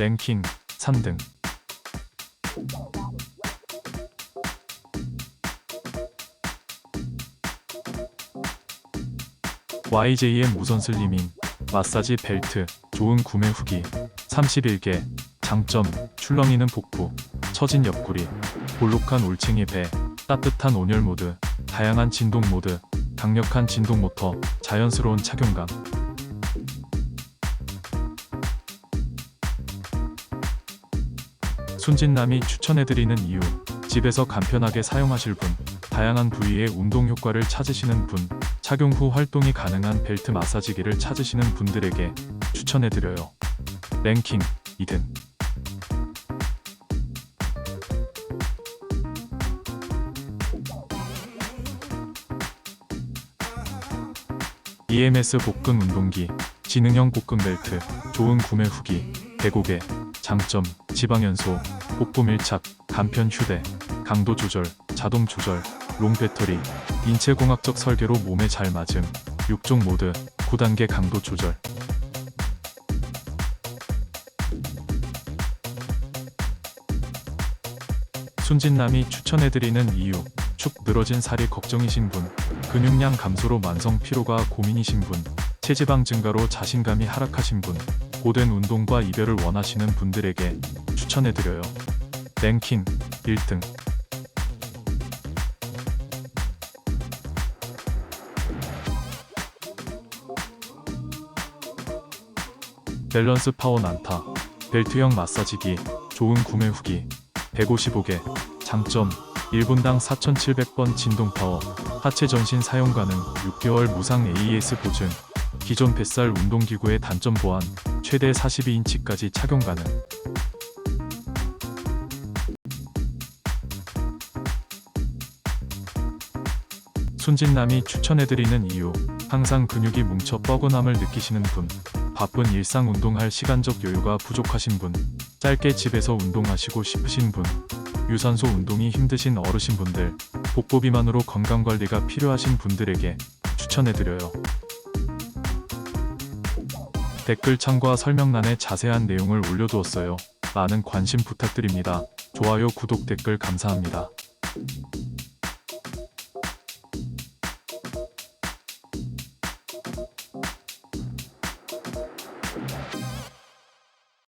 랭킹 3등. YJM 무선 슬 리밍 마사지 벨트 좋은 구매 후기 31개 장점 출렁이는 복부 처진 옆구리 볼록한 올챙이 배 따뜻한 온열 모드 다양한 진동 모드 강력한 진동 모터 자연스러운 착용감 순진남이 추천해드리는 이유 집에서 간편하게 사용하실 분 다양한 부위의 운동 효과를 찾으시는 분 착용 후 활동이 가능한 벨트 마사지기를 찾으시는 분들에게 추천해드려요. 랭킹 2등. EMS 복근 운동기, 지능형 복근 벨트, 좋은 구매 후기, 배고개, 장점, 지방 연소, 복부 밀착, 간편 휴대, 강도 조절, 자동 조절, 롱 배터리, 인체 공학적 설계로 몸에 잘 맞음, 6종 모드, 9단계 강도 조절. 순진남이 추천해드리는 이유, 축 늘어진 살이 걱정이신 분, 근육량 감소로 만성 피로가 고민이신 분, 체지방 증가로 자신감이 하락하신 분, 고된 운동과 이별을 원하시는 분들에게 추천해드려요. 랭킹 1등. 밸런스 파워 난타. 벨트형 마사지기 좋은 구매 후기. 155개. 장점. 1분당 4,700번 진동 파워. 하체 전신 사용 가능 6개월 무상 AES 보증 기존 뱃살 운동기구의 단점 보완 최대 42인치까지 착용 가능 순진남이 추천해드리는 이유 항상 근육이 뭉쳐 뻐근함을 느끼시는 분 바쁜 일상 운동할 시간적 여유가 부족하신 분 짧게 집에서 운동하시고 싶으신 분 유산소 운동이 힘드신 어르신분들 복부 비만으로 건강관리가 필요하신 분들에게 추천해드려요. 댓글창과 설명란에 자세한 내용을 올려두었어요. 많은 관심 부탁드립니다. 좋아요, 구독, 댓글 감사합니다.